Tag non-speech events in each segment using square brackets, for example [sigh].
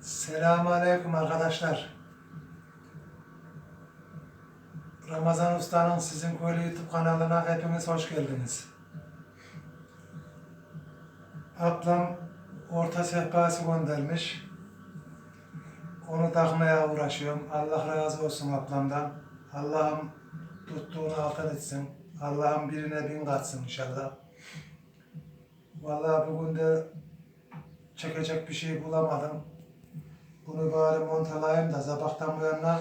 Selamünaleyküm arkadaşlar. Ramazan Usta'nın Sizin Köylü YouTube kanalına hepiniz hoş geldiniz. Ablam orta sehpası göndermiş. Onu takmaya uğraşıyorum. Allah razı olsun ablamdan. Allah'ım tuttuğunu altın etsin. Allah'ım birine bin katsın inşallah. Vallahi bugün de çekecek bir şey bulamadım. Bunu bari montalayayım da sabahtan bu yana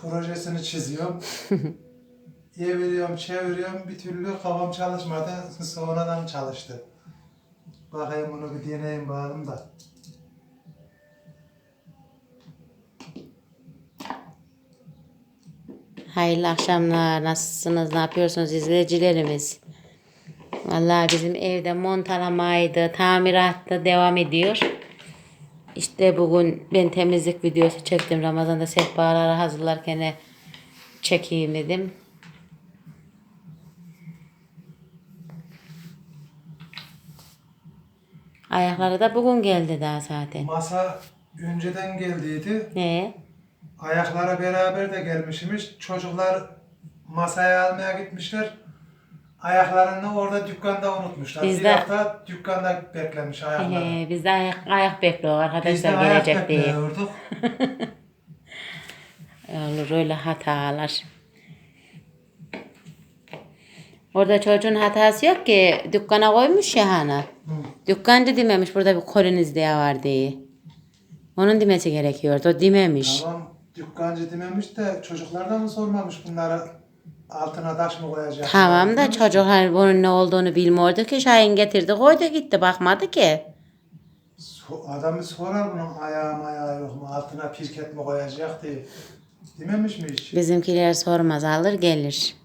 projesini çiziyorum. [laughs] Eviriyorum, çeviriyorum. Bir türlü kafam çalışmadı. Sonradan çalıştı. Bakayım bunu bir deneyim bakalım da. Hayırlı akşamlar. Nasılsınız? Ne yapıyorsunuz izleyicilerimiz? Vallahi bizim evde montalamaydı, tamiratta devam ediyor. İşte bugün ben temizlik videosu çektim. Ramazan'da sehpaları hazırlarken çekeyim dedim. Ayakları da bugün geldi daha zaten. Masa önceden geldiydi. Ne? Ayaklara beraber de gelmişmiş. Çocuklar masaya almaya gitmişler. Ayaklarını orada dükkanda unutmuşlar. Biz bir hafta dükkanda beklemiş ayakları. Ee, biz de ayak, ayak de arkadaşlar ayak gelecek diye. bekliyorduk. [laughs] Olur öyle hatalar. Orada çocuğun hatası yok ki. Dükkana koymuş ya hani. Hı. Dükkancı dememiş burada bir koliniz diye var diye. Onun demesi gerekiyordu. O dememiş. Tamam dükkancı dememiş de çocuklar da mı sormamış bunlara altına taş mı koyacak? Tamam da çocuklar bunun ne olduğunu bilmiyordu ki. Şahin getirdi koydu gitti bakmadı ki. So- Adamı sorar bunun ayağı mayağı yok mu? Altına pirket mi koyacak diye. Dememiş mi hiç? Bizimkiler sormaz alır gelir.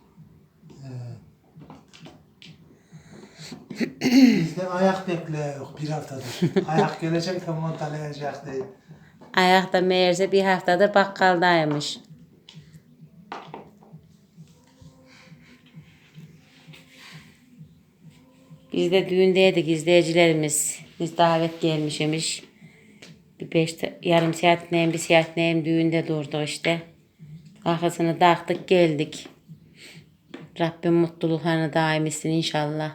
Bizde ayak bekliyor bir haftadır. ayak gelecek de montalayacak diye. Ayakta meğerse bir haftadır bakkaldaymış. Biz de düğündeydik izleyicilerimiz. Biz davet gelmişmiş. Bir beş, yarım saat neyim bir saat neyim düğünde durdu işte. Arkasını taktık geldik. Rabbim mutluluklarını daim etsin inşallah.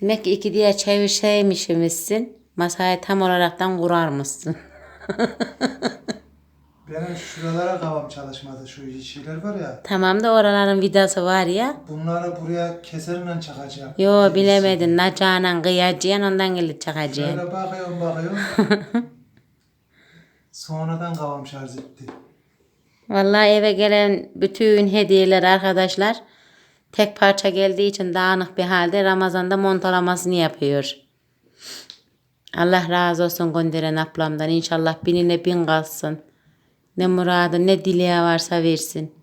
Demek ki iki diye çevirseymişimizsin. Masayı tam olaraktan kurarmışsın. [laughs] Benim şuralara kavam çalışmadı. Şu şeyler var ya. Tamam da oraların vidası var ya. Bunları buraya keserle çakacak. Yo bilemedin. Nacanan kıyacaksın ondan gelip çakacaksın. Şöyle bakıyorum bakıyorum. [laughs] Sonradan kavam şarj etti. Vallahi eve gelen bütün hediyeler arkadaşlar tek parça geldiği için dağınık bir halde Ramazan'da montalamasını yapıyor. Allah razı olsun gönderen ablamdan. İnşallah binine bin kalsın. Ne muradı ne dileği varsa versin.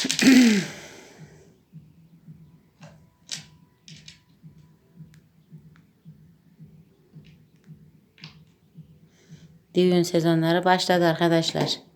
[clears throat] Düğün sezonları başladı arkadaşlar.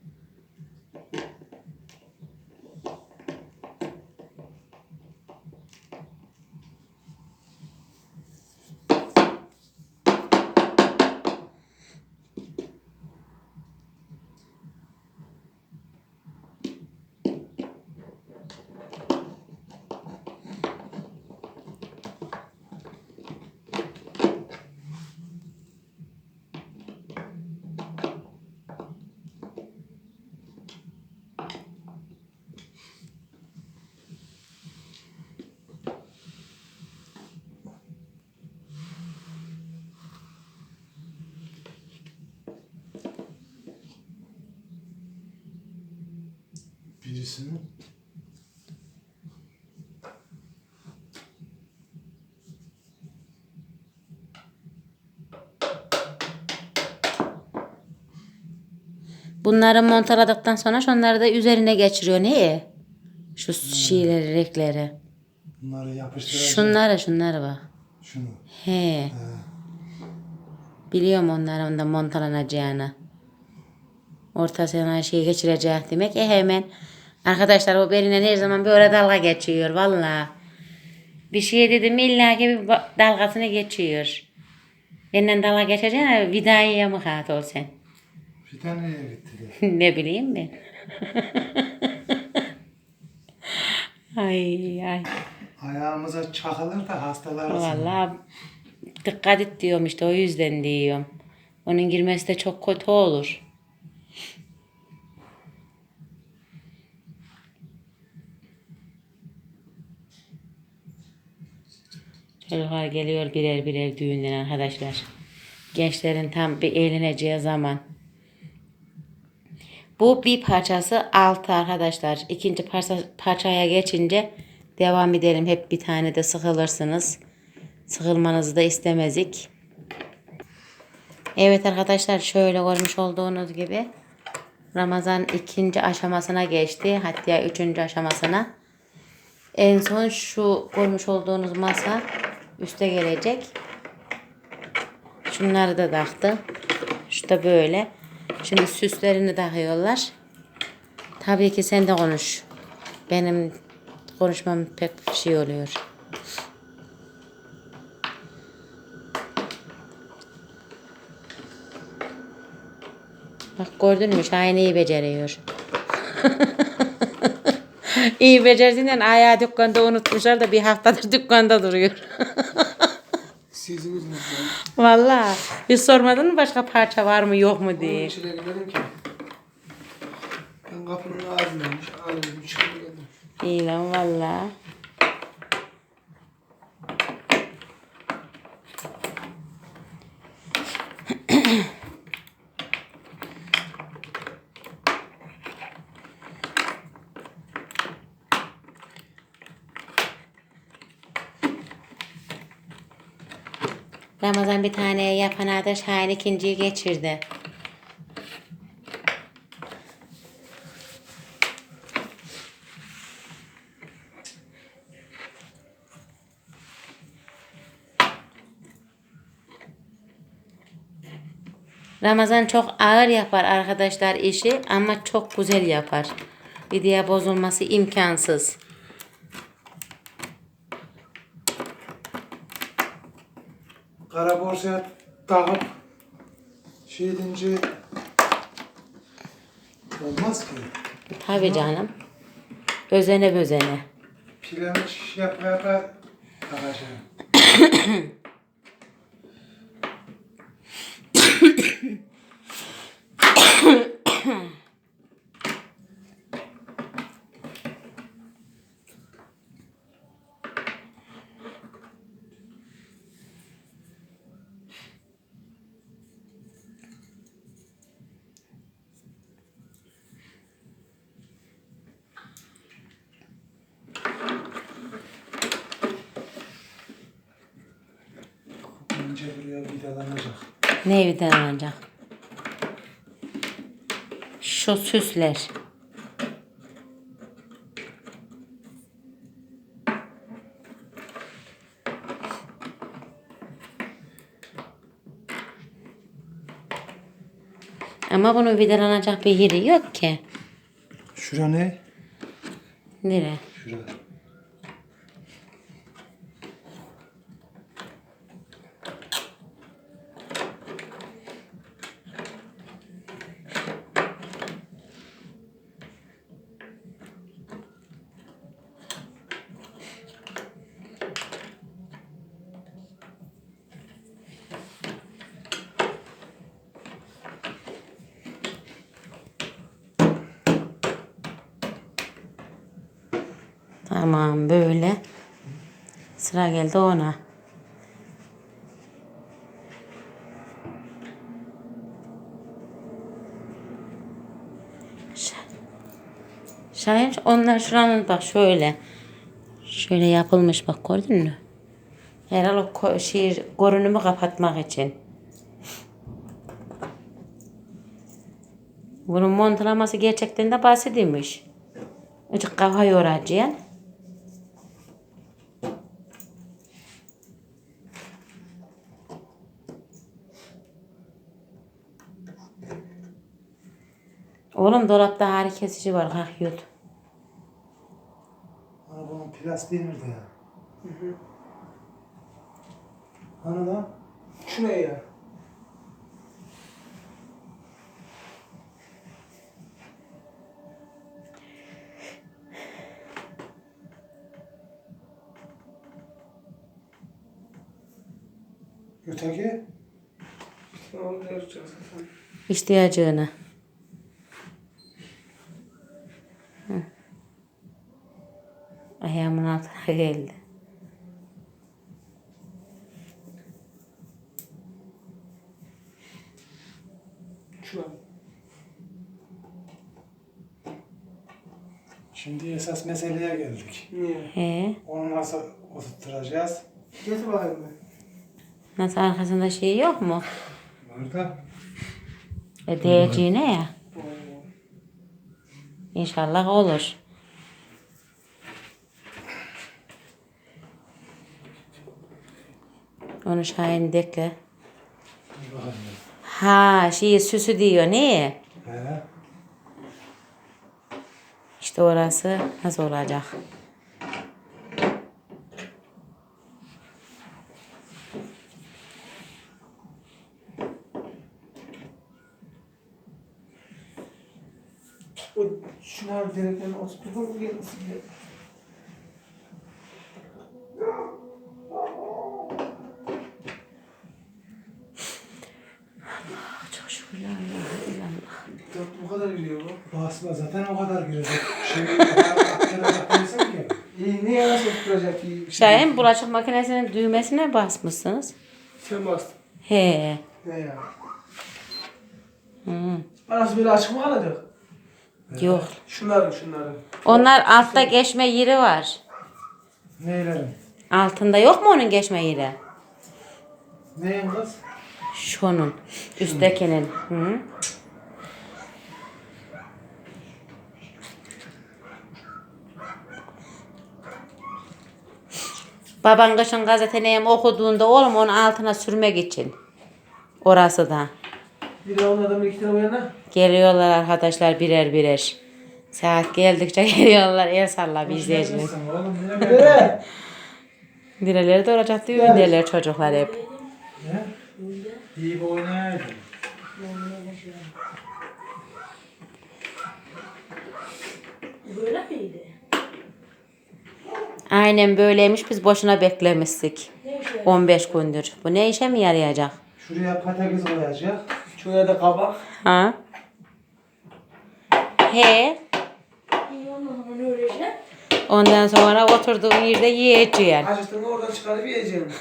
Birisinin Bunları montaladıktan sonra şunları da üzerine geçiriyor. Neye? Şu şeyleri, renkleri. bunları yapıştıracak. Şunlara şunlara bak. Şunu. He. Biliyorum onların da montalanacağını. Ortasına şey geçirecek demek. E hemen. Arkadaşlar o benimle her zaman böyle dalga geçiyor valla. Bir şey dedim illa ki bir dalgasını geçiyor. Benden dalga geçeceğine vidayeye mı kat ol sen? Tane nereye gitti [laughs] ne bileyim ben. ay ay. Ayağımıza çakılır da hastalarız. Vallahi dikkat et diyorum işte o yüzden diyorum. Onun girmesi de çok kötü olur. Çocuklar geliyor birer birer düğünden arkadaşlar. Gençlerin tam bir eğleneceği zaman. Bu bir parçası altı arkadaşlar. İkinci parça, parçaya geçince devam edelim. Hep bir tane de sıkılırsınız. Sıkılmanızı da istemezik. Evet arkadaşlar şöyle görmüş olduğunuz gibi Ramazan ikinci aşamasına geçti. Hatta üçüncü aşamasına. En son şu koymuş olduğunuz masa üste gelecek. Şunları da taktı. Şu da böyle. Şimdi süslerini takıyorlar. Tabii ki sen de konuş. Benim konuşmam pek şey oluyor. Bak gördün mü Şahin iyi beceriyor. [laughs] iyi becerdiğinden ayağı dükkanda unutmuşlar da bir haftadır dükkanda duruyor. Siz yüzünüzden. Vallahi hiç sormadın mı başka parça var mı yok mu Onun diye. içine gidelim ki. Ben kapının ağzındaymış. Ağzım çıkıp geldim. İyi lan valla. Ramazan bir tane yapanadır Şahin ikinciyi geçirdi. Ramazan çok ağır yapar arkadaşlar işi ama çok güzel yapar. Video bozulması imkansız. Kara borsaya takıp şey edince olmaz ki. Tabii canım. Özene bözene. Pirinç yapa yapa takacağım. İnce buraya vidalanacak. Ne evden alacak? Şu süsler. Ama bunun vidalanacak bir yeri yok ki. Şura ne? Nere? Şura. Böyle. Sıra geldi ona. Şahin onlar şuranın bak şöyle. Şöyle yapılmış bak gördün mü? Herhalde o ko- şey, görünümü kapatmak için. Bunun montalaması gerçekten de basitmiş. Azıcık kafa yoracaksın. Oğlum dolapta ağrı kesici var. Kalk yut. Ana bunun plastiği nerede ya? Hani lan? Şu ne ya? Öteki? Ne oldu. İhtiyacını. Hı. Ayağımın altına geldi. Şu an. Şimdi esas meseleye geldik. Niye? He. Onu nasıl oturtacağız? Getir bakayım ben. Nasıl arkasında şey yok mu? Burada. E değeceğine ya. İnşallah olur. Onu Şahin dekle. Ha şey süsü diyor ne? He. İşte orası nasıl olacak? O şuna direklerini oturturdun mu gelmesin diye. Çok şükür la ilahe illallah. Dört bu. Basma zaten o kadar girecek. Şimdi yaptıracak değilsin ki. İyi niye nasıl oturacak ki? Şahin bulaşık makinesinin düğmesine basmışsınız. Sen bastın. He. Ne ya? Hı. Arası böyle açık mı kalacak? Yok. Şunların şunların. Onlar altta geçme yeri var. Neylerin? Altında yok mu onun geçme yeri? Neyin kız? Şunun. Üsttekinin. Hı. Baban kışın gazeteneyi okuduğunda oğlum onun altına sürmek için. Orası da. Bir de onun adamın iki tane uyanına. Geliyorlar arkadaşlar birer birer. Saat geldikçe [laughs] geliyorlar. El salla bir izleyicinin. Direleri de olacak diyor derler çocuklar hep. Ne? İyi bir oynayaydın. Böyle miydi? Aynen böyleymiş biz boşuna beklemiştik. 15 gündür. Bu ne işe mi yarayacak? Şuraya patates koyacak. Şuraya da kabak. Ha? He. Ondan sonra oturduğun yerde yiyeceksin. Acıktığında oradan çıkarıp yiyeceğim. [laughs]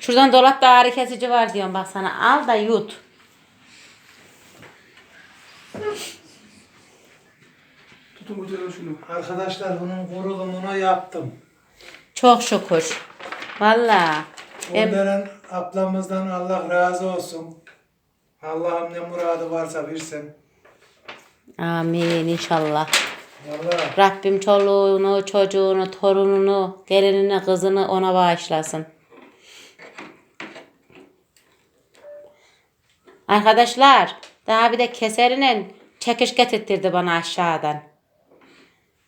Şuradan dolapta ağrı kesici var diyorum bak sana. Al da yut. Tutun götürün şunu. Arkadaşlar bunun kurulumunu yaptım. Çok şükür. Valla. Em- Onların ablamızdan Allah razı olsun. Allah'ım ne muradı varsa versin. Amin inşallah. Vallahi Rabbim çoluğunu, çocuğunu, torununu, gelinini, kızını ona bağışlasın. Arkadaşlar daha bir de keserinin çekiş getirtirdi bana aşağıdan.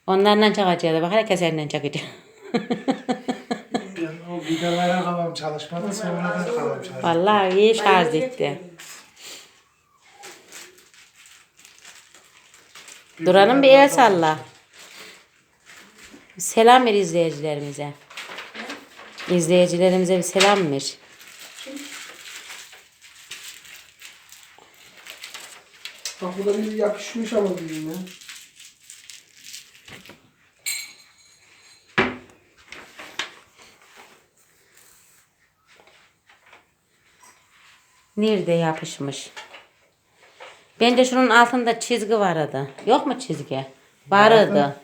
Onlarla çakacaktı. Bak hele keserinden çakacak. ben o vidalara kafam çalışmadı sonradan kafam çalıştı. Vallahi iyi şarj etti. Duran'ın bir el salla. Selam ver izleyicilerimize. İzleyicilerimize bir selam ver. Bak bu da bir yapışmış ama diyeyim ya. Nerede yapışmış? Bence şunun altında çizgi vardı. Yok mu çizgi? Vardı.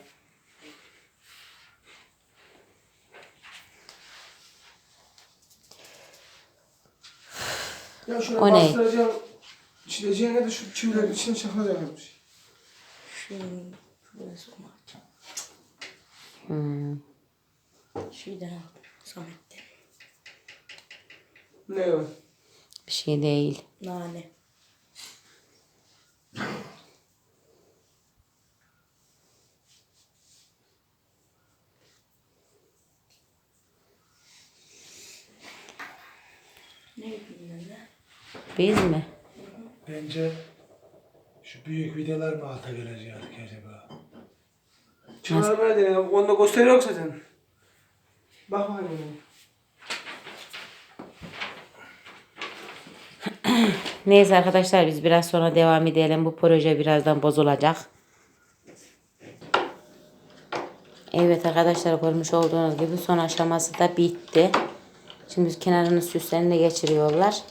Ya şuna O ne? bastıracağım. Çileceğine de şu çivilerin içine çakılacakmış. Şunu böyle sokmak. Hmm. Şeyden aldım. Samet'ten. Ne o? Bir şey değil. Nane. Ne bileyim ben Biz mi? Bence şu büyük videolar mı alta gelecek acaba? Çıkarmaya denedim. Onda gösteriyor zaten. Bak hani. Neyse arkadaşlar biz biraz sonra devam edelim. Bu proje birazdan bozulacak. Evet arkadaşlar görmüş olduğunuz gibi son aşaması da bitti. Şimdi kenarını süslerini de geçiriyorlar.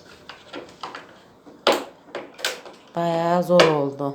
Bayağı zor oldu.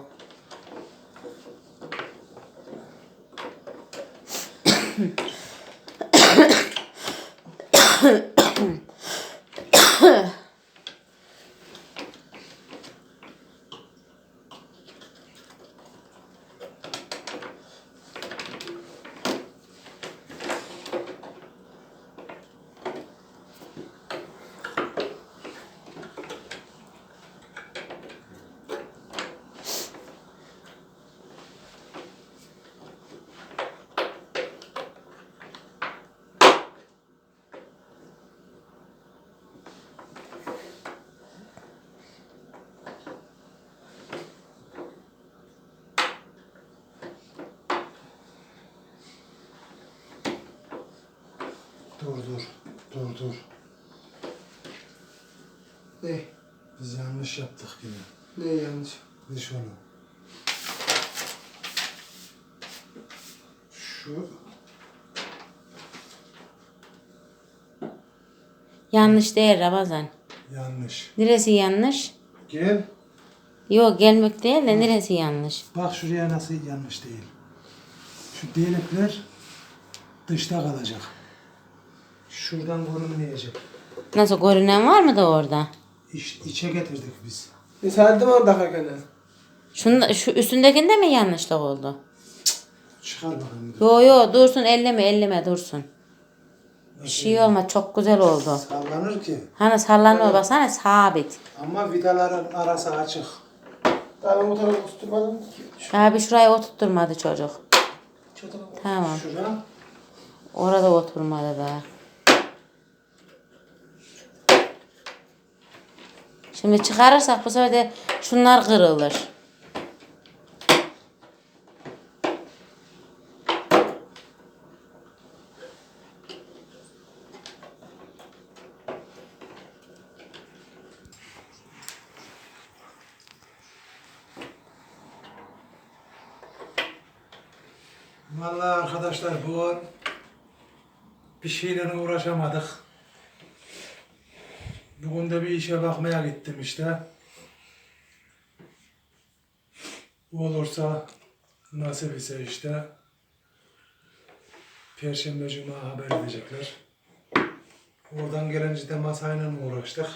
Dur dur. Dur dur. Ne? Biz yanlış yaptık yine. Ne yanlış? Biz şunu. Şu Yanlış değil Ramazan. yanlış. Neresi yanlış? Gel. Yok gelmek değil de neresi yanlış? Bak şuraya nasıl yanlış değil. Şu delikler dışta kalacak. Şuradan görünmeyecek. Nasıl görünen var mı da orada? İç, içe getirdik biz. E mi orada hakikaten? Şunda, şu üstündekinde mi yanlışlık oldu? Çıkar bakalım. Yo yo dursun elleme elleme dursun. Bir şey olma çok güzel oldu. Sallanır ki. Hani sallanma baksana sabit. Ama vidaların arası açık. Daha ben bu tarafa tutturmadım ki. Abi şuraya oturtturmadı çocuk. Şu. Tamam. Şura. Orada oturmadı daha. Şimdi çıkarırsak bu sefer de şunlar kırılır. Vallahi arkadaşlar bu bir şeyle uğraşamadık. Bugün de bir işe bakmaya gittim işte. Olursa nasip ise işte Perşembe Cuma haber edecekler. Oradan gelince de masayla uğraştık.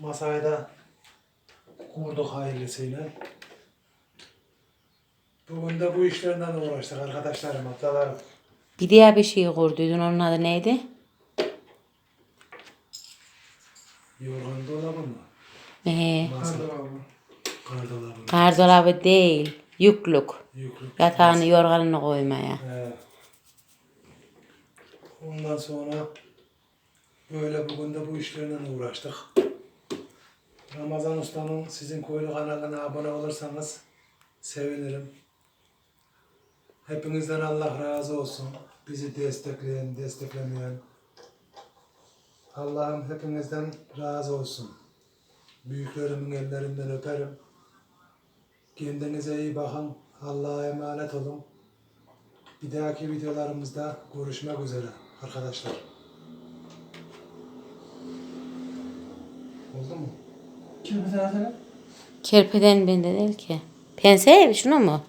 Masayı da kurduk hayırlısıyla. Bugün de bu işlerden uğraştık arkadaşlarım, ablalarım. Bir diğer bir şey kurduydun onun adı neydi? Yorgan dolabı mı? Ee, Masa, gardolabı. gardolabı değil. Yüklük. Yüklü. Yatağını yorganını koymaya. He. Ondan sonra böyle bugün de bu işlerle uğraştık. Ramazan Usta'nın sizin koyulu kanalına abone olursanız sevinirim. Hepinizden Allah razı olsun. Bizi destekleyen, desteklemeyen. Allah'ım hepinizden razı olsun. Büyüklerimin ellerinden öperim. Kendinize iyi bakın. Allah'a emanet olun. Bir dahaki videolarımızda görüşmek üzere arkadaşlar. Oldu mu? Bir tane Kerpeden bende değil ki. Pense şunu mu?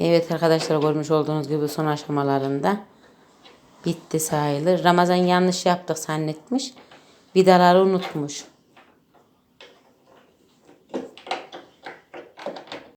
Evet arkadaşlar görmüş olduğunuz gibi son aşamalarında bitti sayılır. Ramazan yanlış yaptık zannetmiş. Vidaları unutmuş.